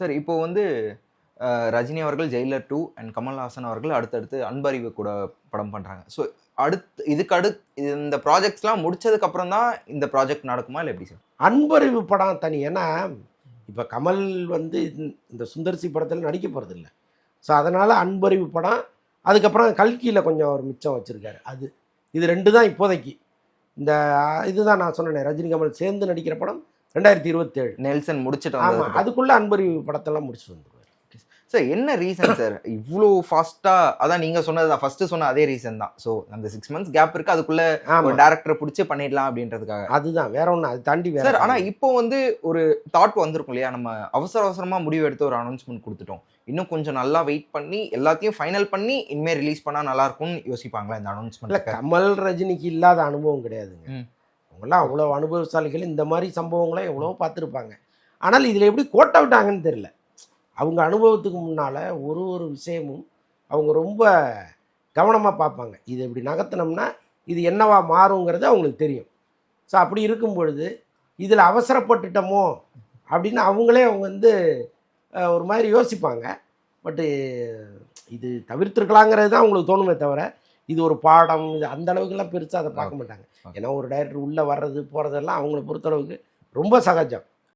Sir இப்போ வந்து ரஜினி அவர்கள் ஜெயிலர் டூ அண்ட் கமல்ஹாசன் அவர்கள் அடுத்தடுத்து அன்பறிவு கூட படம் பண்ணுறாங்க ஸோ அடுத்து இதுக்கு அடுத்து இந்த ப்ராஜெக்ட்ஸ்லாம் முடிச்சதுக்கு அப்புறம் தான் இந்த ப்ராஜெக்ட் நடக்குமா இல்லை எப்படி சார் அன்பறிவு படம் தனி. ஏன்னா இப்போ கமல் வந்து இந்த- சுந்தர்சி படத்தில் நடிக்க போகிறதில்ல ஸோ அதனால் அன்பறிவு படம் அதுக்கப்புறம் கல்கியில் கொஞ்சம் ஒரு மிச்சம் வச்சுருக்காரு. அது இது ரெண்டு தான் இப்போதைக்கு. இந்த இதுதான் நான் சொன்னேன் ரஜினி கமல் சேர்ந்து நடிக்கிற படம் ரெண்டாயிரத்தி இருபத்தேழு. நெல்சன் முடிச்சிட்டு ஆமாம் அதுக்குள்ளே அன்பறிவு படத்தெல்லாம் முடிச்சுட்டு வந்துருவார். சார் என்ன ரீசன் சார் இவ்வளோ ஃபாஸ்டா அதான் நீங்க சொன்னது தான் ஃபர்ஸ்ட் சொன்ன அதே ரீசன் தான். ஸோ அந்த சிக்ஸ் மந்த்ஸ் கேப் இருக்கு. அதுக்குள்ள ஒரு டேரக்டரை பிடிச்சி பண்ணிடலாம் அப்படின்றதுக்காக. அதுதான் வேற ஒன்று அது தாண்டி வேற சார் ஆனா காரணம். இப்போ வந்து ஒரு தாட் வந்திருக்கும் இல்லையா? நம்ம அவசர அவசரமா முடிவு எடுத்து ஒரு அனௌன்ஸ்மெண்ட் கொடுத்துட்டோம். இன்னும் கொஞ்சம் நல்லா வெயிட் பண்ணி எல்லாத்தையும் ஃபைனல் பண்ணி இனிமே ரிலீஸ் பண்ணா நல்லா இருக்கும்னு யோசிப்பாங்களா இந்த அனௌன்ஸ்மெண்ட் கமல் ரஜினிக்கு இல்லாத அனுபவம் கிடையாதுங்க. அவங்களாம் அவ்வளோ அனுபவசாலிகள் இந்த மாதிரி சம்பவங்களை எவ்வளோ பார்த்துருப்பாங்க. ஆனால் இதில் எப்படி கோட்டை விட்டாங்கன்னு தெரில அவங்க அனுபவத்துக்கு முன்னால் ஒரு ஒரு விஷயமும் அவங்க ரொம்ப கவனமாக பார்ப்பாங்க. இது இப்படி நகர்த்தினோம்னா இது என்னவா மாறுங்கிறது அவங்களுக்கு தெரியும். ஸோ அப்படி இருக்கும் பொழுது இதில் அவசரப்பட்டுட்டோமோ அப்படின்னு அவங்களே அவங்க வந்து ஒரு மாதிரி யோசிப்பாங்க. பட்டு இது தவிர்த்துருக்கலாங்கிறது தான் அவங்களுக்கு தோணுமே தவிர இது ஒரு பாடம் இது அந்த அளவுக்குலாம் பெருசாக அதை பார்க்க மாட்டாங்க. ஏன்னா ஒரு டைரக்டர் உள்ளே வர்றது போகிறதெல்லாம் அவங்கள பொறுத்தளவுக்கு ரொம்ப சகஜம்.